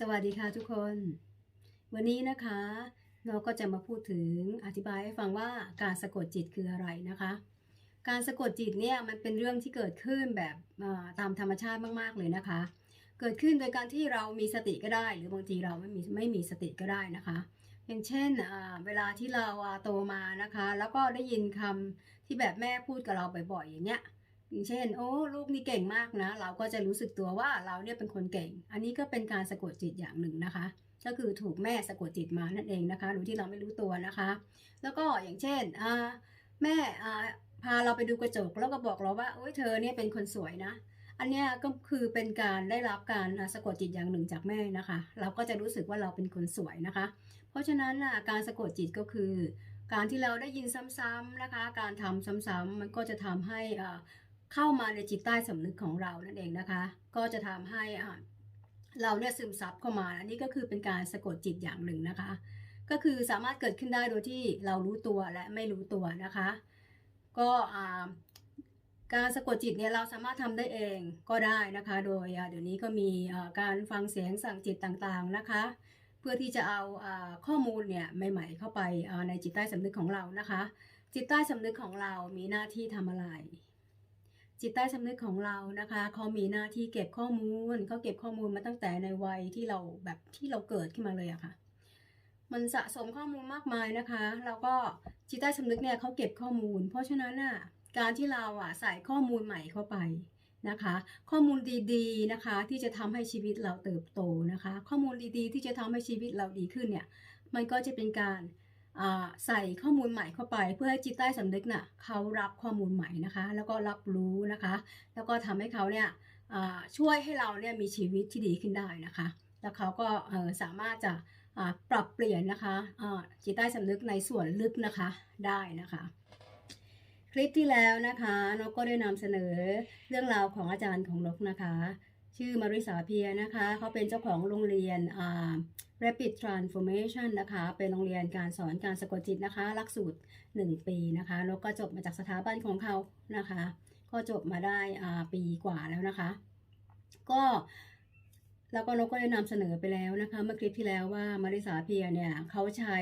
สวัสดีค่ะทุกคน วันนี้นะคะเราก็จะมาพูดถึงอธิบายให้ฟังว่าการสะกดจิตคืออะไรนะคะ การสะกดจิตเนี่ยมันเป็นเรื่องที่เกิดขึ้นแบบตามธรรมชาติมากๆเลยนะคะ เกิดขึ้นโดยการที่เรามีสติก็ได้ หรือบางทีเราไม่มีไม่มีสติก็ได้นะคะ อย่างเช่นเวลาที่เราโตมานะคะ แล้วก็ได้ยินคำที่แบบแม่พูดกับเราบ่อยๆอย่างเงี้ย อย่างเช่น โอ้ลูกนี่เก่งมากนะ เราก็จะรู้สึกตัวว่าเราเนี่ยเป็นคนเก่ง อันนี้ก็เป็นการสะกดจิตอย่างหนึ่งนะคะ ก็คือถูกแม่สะกดจิตมานั่นเองนะคะโดยที่เราไม่รู้ตัวนะคะ แล้วก็อย่างเช่นแม่พาเราไปดูกระจกแล้วก็บอกเราว่าโอ้ยเธอเนี่ยเป็นคนสวยนะ อันเนี้ยก็คือเป็นการได้รับการสะกดจิตอย่างหนึ่งจากแม่นะคะ เราก็จะรู้สึกว่าเราเป็นคนสวยนะคะ เพราะฉะนั้นการสะกดจิตก็คือ การที่เราได้ยินซ้ำๆนะคะ การทำซ้ำๆมันก็จะทำให้ เข้ามาในจิตใต้สำนึกของเรานั่นเองนะคะ ก็จะทำให้เราเนี่ยซึมซับเข้ามาอันนี้ก็คือเป็นการสะกดจิตอย่างหนึ่งนะคะ ก็คือสามารถเกิดขึ้นได้โดยที่เรารู้ตัวและไม่รู้ตัวนะคะ ก็การสะกดจิตเนี่ยเราสามารถทำได้เองก็ได้นะคะ โดยเดี๋ยวนี้ก็มีการฟังเสียงสั่งจิตต่างๆนะคะ เพื่อที่จะเอาข้อมูลเนี่ยใหม่ๆ เข้าไปในจิตใต้สำนึกของเรานะคะ จิตใต้สำนึกของเรามีหน้าที่ทำอะไร จิตใต้สำนึกของเรานะคะเขามีหน้าที่เก็บข้อมูลเขาเก็บข้อมูลมาตั้งแต่ในวัยที่เราแบบที่เราเกิดขึ้นมาเลยอะค่ะ มันสะสมข้อมูลมากมายนะคะ แล้วก็จิตใต้สำนึกเนี่ยเขาเก็บข้อมูล เพราะฉะนั้นน่ะการที่เราอะใส่ข้อมูลใหม่เข้าไปนะคะ ข้อมูลดีๆนะคะที่จะทำให้ชีวิตเราเติบโตนะคะ ข้อมูลดีๆ ที่จะทำให้ชีวิตเราดีขึ้นเนี่ยมันก็จะเป็นการ ใส่ข้อมูลใหม่เข้าไป เพื่อให้จิตใต้สำนึกน่ะเขารับข้อมูลใหม่นะคะ แล้วก็รับรู้นะคะ แล้วก็ทำให้เขาเนี่ยช่วยให้เราเนี่ยมีชีวิตที่ดีขึ้นได้นะคะ แล้วเขาก็สามารถจะปรับเปลี่ยนนะคะจิตใต้สำนึกในส่วนลึกนะคะได้นะคะ คลิปที่แล้วนะคะนกก็ได้นำเสนอเรื่องราวของอาจารย์ของนกนะคะ ชื่อมาริสาเพียนะคะเขาเป็นเจ้าของโรงเรียน Rapid Transformation นะคะ เป็นโรงเรียนการสอนการสะกดจิตนะคะหลักสูตร 1 ปีนะคะ แล้วก็จบมาจากสถาบันของเขานะคะ ก็จบมาได้ปีกว่าแล้วนะคะ ก็แล้วก็นกก็ได้นำเสนอไปแล้วนะคะ เมื่อคลิปที่แล้วว่ามาริสาเพียเนี่ยเขาใช้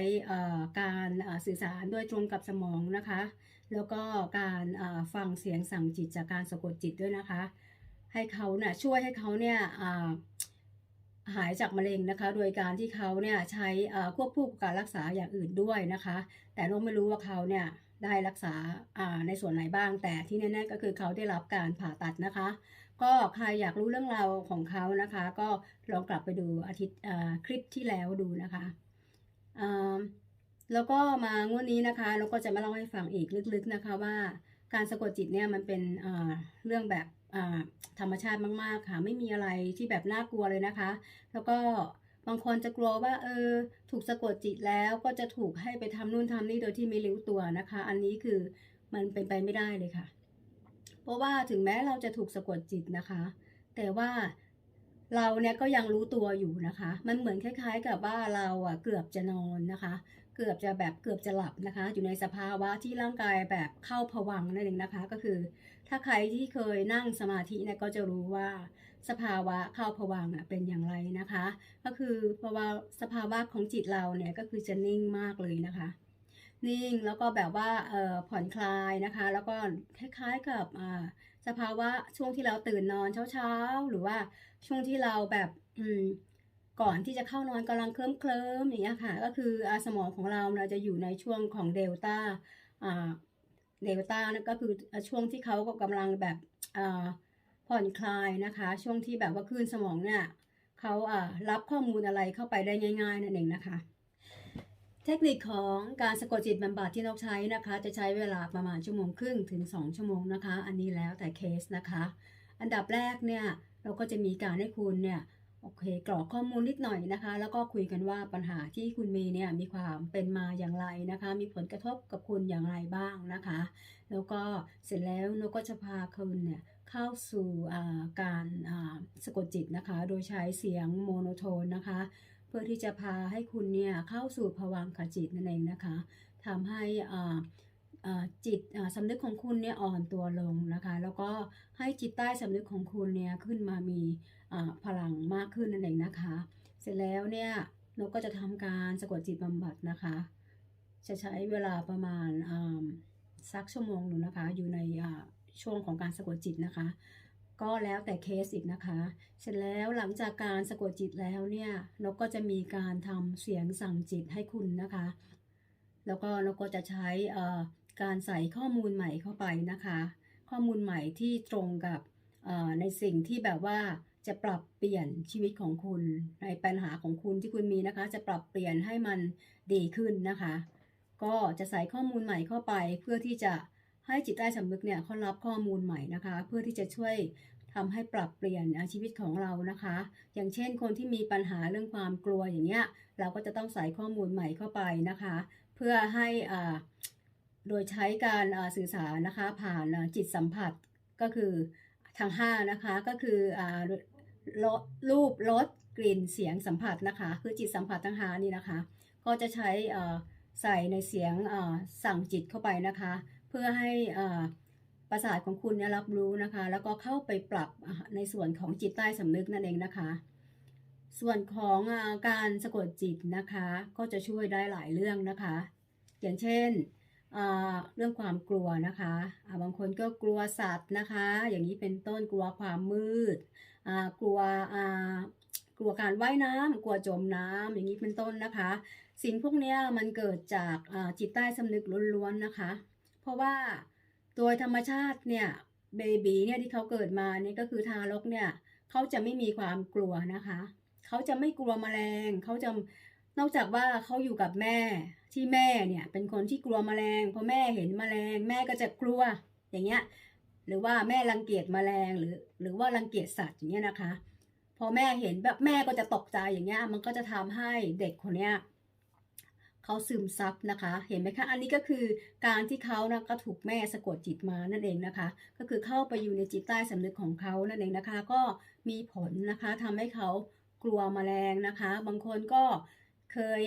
การสื่อสารด้วยตรงกับสมองนะคะ แล้วก็การฟังเสียงสั่งจิตจากการสะกดจิตด้วยนะคะ ให้เขาเนี่ยช่วยให้เขาเนี่ยหายจากมะเร็งนะคะ โดยการที่เขาเนี่ยใช้ควบคู่กับการรักษาอย่างอื่นด้วยนะคะ แต่เราไม่รู้ว่าเขาเนี่ยได้รักษาในส่วนไหนบ้าง แต่ที่แน่ๆก็คือเขาได้รับการผ่าตัดนะคะ ก็ใครอยากรู้เรื่องราวของเขานะคะ ก็ลองกลับไปดูอาทิตย์คลิปที่แล้วดูนะคะแล้วก็มางวดนี้นะคะเราก็จะมาเล่าให้ฟังอีกลึกๆนะคะว่าการสะกดจิตเนี่ยมันเป็นเรื่องแบบ ธรรมชาติมาก ๆ ค่ะ ไม่มีอะไรที่แบบน่ากลัวเลยนะคะ แล้วก็บางคนจะกลัวว่าเออถูกสะกดจิตแล้วก็จะถูกให้ไปทำนู่นทำนี่โดยที่ไม่รู้ตัวนะคะ อันนี้คือมันเป็นไปไม่ได้เลยค่ะ เพราะว่าถึงแม้เราจะถูกสะกดจิตนะคะ แต่ว่าเราเนี่ยก็ยังรู้ตัวอยู่นะคะ มันเหมือนคล้าย ๆ กับว่าเราอะเกือบจะนอนนะคะ เกือบจะแบบเกือบจะหลับนะคะ อยู่ในสภาวะที่ร่างกายแบบเข้าผวังนั่นเองนะคะ ก็คือ ถ้าใครที่เคยนั่งสมาธิเนี่ยก็จะรู้ว่าสภาวะเข้าผวังค์อะเป็นอย่างไรนะคะ ก็คือภาวะสภาวะของจิตเราเนี่ยก็คือจะนิ่งมากเลยนะคะ นิ่งแล้วก็แบบว่าผ่อนคลายนะคะ แล้วก็คล้ายๆกับสภาวะช่วงที่เราตื่นนอนเช้าๆ หรือว่าช่วงที่เราแบบอืมก่อนที่จะเข้านอนกำลังเคลิ้มเคลิมๆอย่างเงี้ยค่ะ ก็คืออสมองของเราเราจะอยู่ในช่วงของเดลต้า เดลต้านั่นก็คือช่วงที่เขาก็กำลังแบบอ่าผ่อนคลายนะคะ ช่วงที่แบบว่าคลื่นสมองเนี่ยเขาอ่ารับข้อมูลอะไรเข้าไปได้ง่าย ๆ นั่นเองนะคะ เทคนิคของการสะกดจิตบำบัดที่นกใช้นะคะ จะใช้เวลาประมาณชั่วโมงครึ่งถึง 2 ชั่วโมงนะคะ อันนี้แล้วแต่เคสนะคะ อันดับแรกเนี่ยเราก็จะมีการให้คุณเนี่ย โอเคกรอกข้อมูลนิดหน่อยนะคะ แล้วก็คุยกันว่าปัญหาที่คุณมีเนี่ยมีความเป็นมาอย่างไรนะคะ มีผลกระทบกับคุณอย่างไรบ้างนะคะ แล้วก็เสร็จแล้วนกก็จะพาคุณเนี่ยเข้าสู่การสะกดจิตนะคะ โดยใช้เสียงโมโนโทนนะคะ เพื่อที่จะพาให้คุณเนี่ยเข้าสู่ภวังคจิตนั่นเองนะคะทำให้อ่า จิตอ่าสำนึกของคุณเนี่ยอ่อนตัวลงนะคะ แล้วก็ให้จิตใต้สำนึกของคุณเนี่ยขึ้นมามีพลังมากขึ้นนั่นเองนะคะ เสร็จแล้วเนี่ยนกก็จะทำการสะกดจิตบำบัดนะคะ จะใช้เวลาประมาณสักชั่วโมงหนึ่งนะคะ อยู่ในช่วงของการสะกดจิตนะคะ ก็แล้วแต่เคสอีกนะคะ เสร็จแล้วหลังจากการสะกดจิตแล้วเนี่ยนกก็จะมีการทำเสียงสั่งจิตให้คุณนะคะ แล้วก็นกก็จะใช้ การใส่ข้อมูลใหม่เข้าไปนะคะ ข้อมูลใหม่ที่ตรงกับในสิ่งที่แบบว่าจะปรับเปลี่ยนชีวิตของคุณ ในปัญหาของคุณที่คุณมีนะคะ จะปรับเปลี่ยนให้มันดีขึ้นนะคะ ก็จะใส่ข้อมูลใหม่เข้าไป เพื่อที่จะให้จิตใต้สำนึกเนี่ยเขารับข้อมูลใหม่นะคะ เพื่อที่จะช่วยทำให้ปรับเปลี่ยนชีวิตของเรานะคะ อย่างเช่นคนที่มีปัญหาเรื่องความกลัวอย่างเงี้ย เราก็จะต้องใส่ข้อมูลใหม่เข้าไปนะคะ เพื่อให้อ่า โดยใช้การสื่อสารนะคะผ่านจิตสัมผัสก็คือทาง5นะคะก็คือรูปรสกลิ่นเสียงสัมผัสนะคะ คือจิตสัมผัสทั้งหานี่นะคะ ก็จะใช้ใส่ในเสียงสั่งจิตเข้าไปนะคะ เพื่อให้ประสาทของคุณรับรู้นะคะ แล้วก็เข้าไปปรับในส่วนของจิตใต้สำนึกนั่นเองนะคะ ส่วนของการสะกดจิตนะคะ ก็จะช่วยได้หลายเรื่องนะคะ อย่างเช่น เรื่องความกลัวนะคะบางคนก็กลัวสัตว์นะคะ อย่างนี้เป็นต้นกลัวความมืด กลัวกลัวการว่ายน้ำกลัวจมน้ำอย่างนี้เป็นต้นนะคะ สิ่งพวกนี้มันเกิดจากจิตใต้สำนึกล้วนๆนะคะ เพราะว่าโดยธรรมชาติเนี่ยเบบีเนี่ยที่เขาเกิดมาเนี่ยก็คือทารกเนี่ยเขาจะไม่มีความกลัวนะคะ เขาจะไม่กลัวแมลงเขาจะนอกจากว่าเขาอยู่กับแม่ ที่แม่เนี่ยเป็นคนที่กลัวแมลงพอแม่เห็นแมลง แม่ก็จะกลัวอย่างเงี้ยหรือว่าแม่รังเกียจแมลงหรือหรือว่ารังเกียจสัตว์อย่างเงี้ยนะคะ พอแม่เห็นแบบแม่ก็จะตกใจอย่างเงี้ยมันก็จะทำให้เด็กคนเนี้ยเขาซึมซับนะคะ เห็นไหมคะ อันนี้ก็คือการที่เขานะก็ถูกแม่สะกดจิตมานั่นเองนะคะ ก็คือเข้าไปอยู่ในจิตใต้สำนึกของเขานั่นเองนะคะ ก็มีผลนะคะทำให้เขากลัวแมลงนะคะ บางคนก็เคย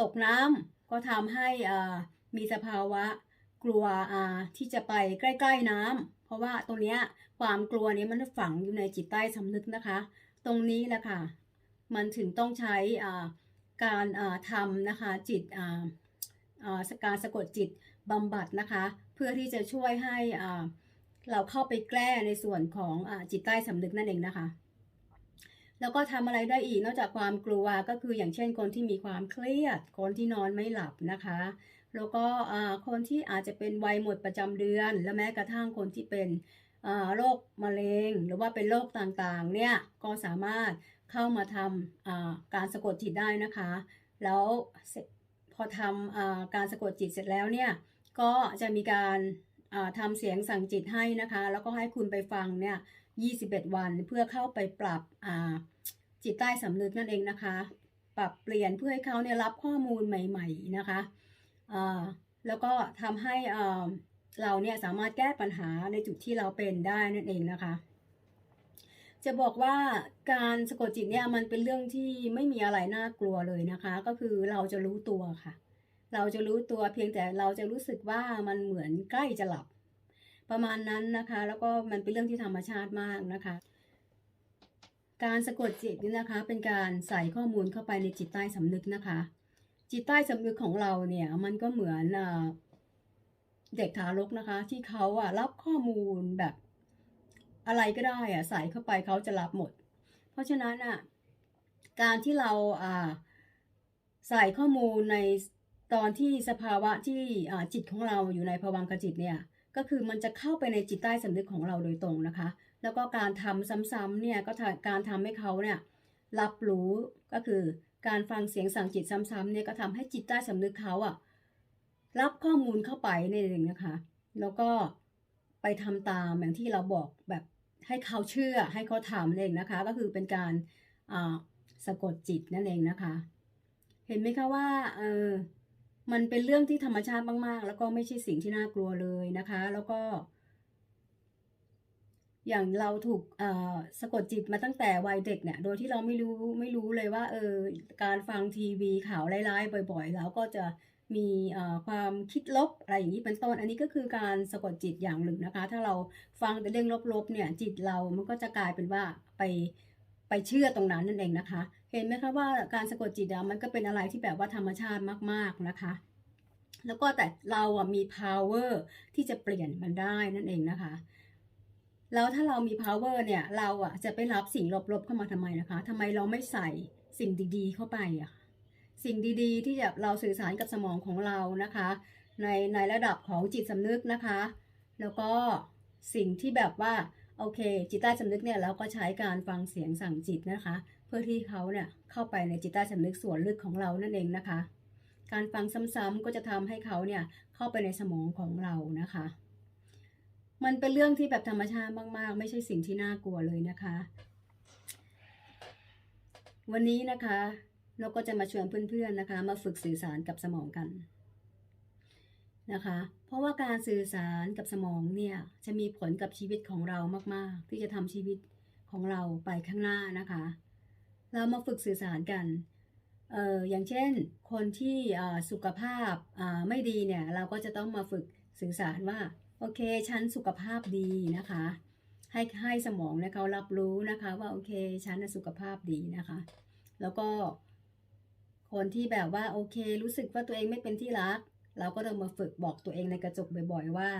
ตกน้ำ ก็ทำให้มีสภาวะกลัวที่จะไปใกล้ ๆน้ำเพราะว่าตรงนี้ความกลัวนี้มันฝังอยู่ในจิตใต้สำนึกนะคะ ตรงนี้แหละค่ะ มันถึงต้องใช้การทำนะคะจิตการสะกดจิตบำบัดนะคะ เพื่อที่จะช่วยให้เราเข้าไปแก้ในส่วนของอจิตใต้สำนึกนั่นเองนะคะ แล้วก็ทำอะไรได้อีกนอกจากความกลัวก็คืออย่างเช่นคนที่มีความเครียด คนที่นอนไม่หลับนะคะ แล้วก็คนที่อาจจะเป็นวัยหมดประจำเดือน และแม้กระทั่งคนที่เป็นโรคมะเร็ง หรือว่าเป็นโรคต่างๆเนี่ยก็สามารถเข้ามาทำการสะกดจิตได้นะคะ แล้วพอทำการสะกดจิตเสร็จแล้วเนี่ยก็จะมีการทำเสียงสั่งจิตให้นะคะ แล้วก็ให้คุณไปฟังเนี่ย 21 วัน เพื่อเข้าไปปรับจิตใต้สำนึกนั่นเองนะคะ ปรับเปลี่ยนเพื่อให้เขาเนี่ยรับข้อมูลใหม่ ๆนะคะแล้วก็ทำให้เราเนี่ยสามารถแก้ปัญหาในจุดที่เราเป็นได้นั่นเองนะคะ จะบอกว่าการสะกดจิตเนี่ยมันเป็นเรื่องที่ไม่มีอะไรน่ากลัวเลยนะคะ ก็คือเราจะรู้ตัวค่ะ เราจะรู้ตัวเพียงแต่เราจะรู้สึกว่ามันเหมือนใกล้จะหลับ ประมาณนั้นนะคะ แล้วก็มันเป็นเรื่องที่ธรรมชาติมากนะคะ การสะกดจิตนี่นะคะ เป็นการใส่ข้อมูลเข้าไปในจิตใต้สำนึกนะคะ จิตใต้สำนึกของเราเนี่ยมันก็เหมือนเด็กทารกนะคะ ที่เขาอะรับข้อมูลแบบอะไรก็ได้อะใส่เข้าไปเขาจะรับหมด เพราะฉะนั้นอะการที่เราอ่าใส่ข้อมูลในตอนที่สภาวะที่จิตของเราอยู่ในภวังคจิตเนี่ย ก็คือมันจะเข้าไปในจิตใต้สำนึกของเราโดยตรงนะคะ แล้วก็การทำซ้ำๆเนี่ยก็การทำให้เขาเนี่ยรับรู้ก็คือการฟังเสียงสั่งจิตซ้ำๆเนี่ยก็ทำให้จิตใต้สำนึกเขาอะรับข้อมูลเข้าไปนี่เองนะคะ แล้วก็ไปทำตามอย่างที่เราบอกแบบให้เขาเชื่อให้เขาทำเองนะคะ ก็คือเป็นการสะกดจิตนั่นเองนะคะ เห็นไหมคะว่าเออ มันเป็นเรื่องที่ธรรมชาติมาก ๆ แล้วก็ไม่ใช่สิ่งที่น่ากลัวเลยนะคะ แล้วก็ อย่างเราถูกสะกดจิตมาตั้งแต่วัยเด็กเนี่ย โดยที่เราไม่รู้ไม่รู้เลยว่า เออ การฟังทีวีข่าวร้ายๆบ่อย ๆ แล้วก็จะมีความคิดลบอะไรอย่างนี้เป็นต้น อันนี้ก็คือการสะกดจิตอย่างหนึ่งนะคะ ถ้าเราฟังแต่เรื่องลบๆเนี่ย จิตเรามันก็จะกลายเป็นว่าไป ไปเชื่อตรงนั้นนั่นเองนะคะ เห็นไหมคะว่าการสะกดจิตอะมันก็เป็นอะไรที่แบบว่าธรรมชาติมาก ๆนะคะ แล้วก็แต่เราอะมี power ที่จะเปลี่ยนมันได้นั่นเองนะคะแล้วถ้าเรามี power เนี่ยเราอะจะไปรับสิ่งลบๆเข้ามาทำไมนะคะทำไมเราไม่ใส่สิ่งดีๆเข้าไปอะสิ่งดีๆ ที่จะเราสื่อสารกับสมองของเรานะคะ ในในระดับของจิตสำนึกนะคะ แล้วก็สิ่งที่แบบว่า โอเค จิตใต้สำนึกเนี่ยเราก็ใช้การฟังเสียงสั่งจิตนะคะ เพื่อที่เขาเนี่ยเข้าไปในจิตใต้สำนึกส่วนลึกของเรานั่นเองนะคะ การฟังซ้ำๆก็จะทำให้เขาเนี่ยเข้าไปในสมองของเรานะคะ มันเป็นเรื่องที่แบบธรรมชาติมากๆ ไม่ใช่สิ่งที่น่ากลัวเลยนะคะ วันนี้นะคะ เราก็จะมาชวนเพื่อนๆนะคะ มาฝึกสื่อสารกับสมองกัน นะคะ เพราะว่าการสื่อสารกับสมองเนี่ยจะมีผลกับชีวิตของเรามาก ๆ ที่จะทำชีวิตของเราไปข้างหน้านะคะ เรามาฝึกสื่อสารกันเอออย่างเช่น คนที่สุขภาพไม่ดีเนี่ยเราก็จะต้องมาฝึกสื่อสารว่าโอเคฉันสุขภาพดีนะคะ ให้ให้สมองเนี่ยเขารับรู้นะคะว่าโอเคฉันสุขภาพดีนะคะ แล้วก็คนที่แบบว่าโอเค รู้สึกว่าตัวเองไม่เป็นที่รัก เราก็ต้องมาฝึกบอกตัวเองในกระจกบ่อย ๆ ว่า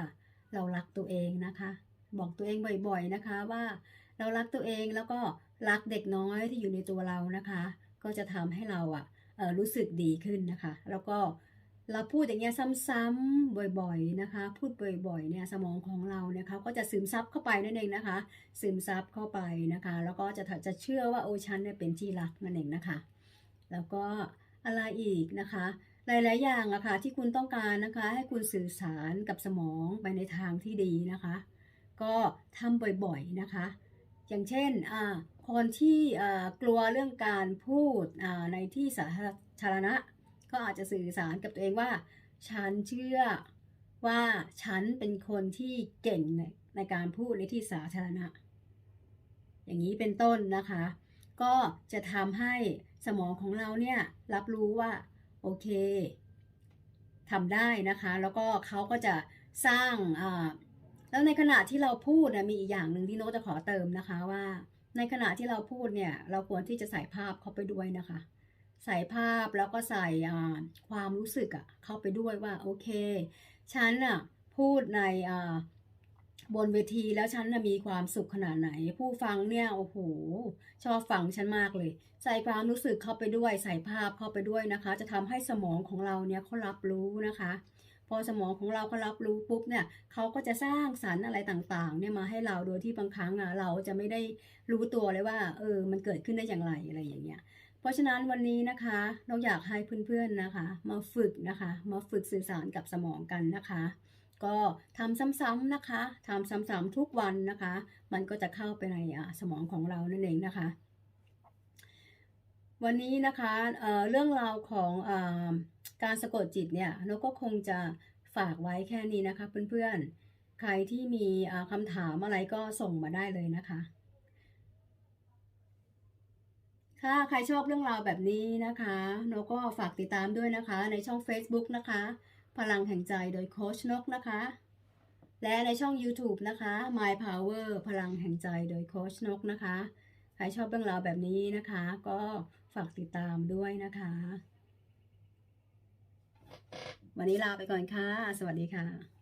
เรารักตัวเองนะคะ บอกตัวเองบ่อยๆนะคะว่า เรารักตัวเองแล้วก็รักเด็กน้อยที่อยู่ในตัวเรานะคะ ก็จะทำให้เราอะเอ่อรู้สึกดีขึ้นนะคะ แล้วก็เราพูดอย่างเงี้ยซ้ำๆบ่อยๆนะคะ พูดบ่อยๆเนี่ยสมองของเราเนี่ยเขาก็จะซึมซับเข้าไปนั่นเองนะคะ ซึมซับเข้าไปนะคะ แล้วก็จะจะเชื่อว่าโอ้ฉันเนี่ยเป็นที่รักนั่นเองนะคะ แล้วก็อะไรอีกนะคะ หลาย ๆ อย่างอะค่ะที่คุณต้องการนะคะ ให้คุณสื่อสารกับสมองไปในทางที่ดีนะคะ ก็ทำบ่อยๆนะคะ อย่างเช่นคนที่กลัวเรื่องการพูดในที่สาธารณะ ก็อาจจะสื่อสารกับตัวเองว่า ฉันเชื่อว่าฉันเป็นคนที่เก่งในในการพูดในที่สาธารณะ อย่างนี้เป็นต้นนะคะ ก็จะทำให้สมองของเราเนี่ยรับรู้ว่า โอเคทำได้นะคะ แล้วก็เขาก็จะสร้างแล้วในขณะที่เราพูดนะมีอีกอย่างหนึ่งที่โน้ตจะขอเติมนะคะว่า ในขณะที่เราพูดเนี่ยเราควรที่จะใส่ภาพเข้าไปด้วยนะคะ ใส่ภาพแล้วก็ใส่ความรู้สึกอะเข้าไปด้วยว่าโอเคฉันอะพูดในอ บนเวทีแล้วฉันนะมีความสุขขนาดไหน ผู้ฟังเนี่ยโอ้โหชอบฟังฉันมากเลย ใส่ความรู้สึกเข้าไปด้วยใส่ภาพเข้าไปด้วยนะคะ จะทำให้สมองของเราเนี่ยเขารับรู้นะคะ พอสมองของเราเขารับรู้ปุ๊บเนี่ยเขาก็จะสร้างสรรค์อะไรต่างๆเนี่ยมาให้เราโดยที่บางครั้งอะเราจะไม่ได้รู้ตัวเลยว่า เออ มันเกิดขึ้นได้อย่างไรอะไรอย่างเงี้ยเพราะฉะนั้นวันนี้นะคะเราอยากให้เพื่อนๆนะคะ มาฝึกนะคะ มาฝึกสื่อสารกับสมองกันนะคะ ก็ทำซ้ำๆนะคะทำซ้ำๆทุกวันนะคะ มันก็จะเข้าไปในสมองของเรานั่นเองนะคะ วันนี้นะคะเเรื่องราวของอการสะกดจิตเนี่ยเราก็คงจะฝากไว้แค่นี้นะคะเพื่อนๆ ใครที่มีคำถามอะไรก็ส่งมาได้เลยนะคะค่ะใครชอบเรื่องราวแบบนี้นะคะนกก็ฝากติดตามด้วยนะคะ ในช่อง Facebook นะคะ พลังแห่งใจโดยโคชนกนะคะ และในช่อง YouTube นะคะ My Power พลังแห่งใจโดยโคชนกนะคะ ใครชอบเรื่องราวแบบนี้นะคะ ก็ฝากติดตามด้วยนะคะ วันนี้ลาไปก่อนค่ะ สวัสดีค่ะ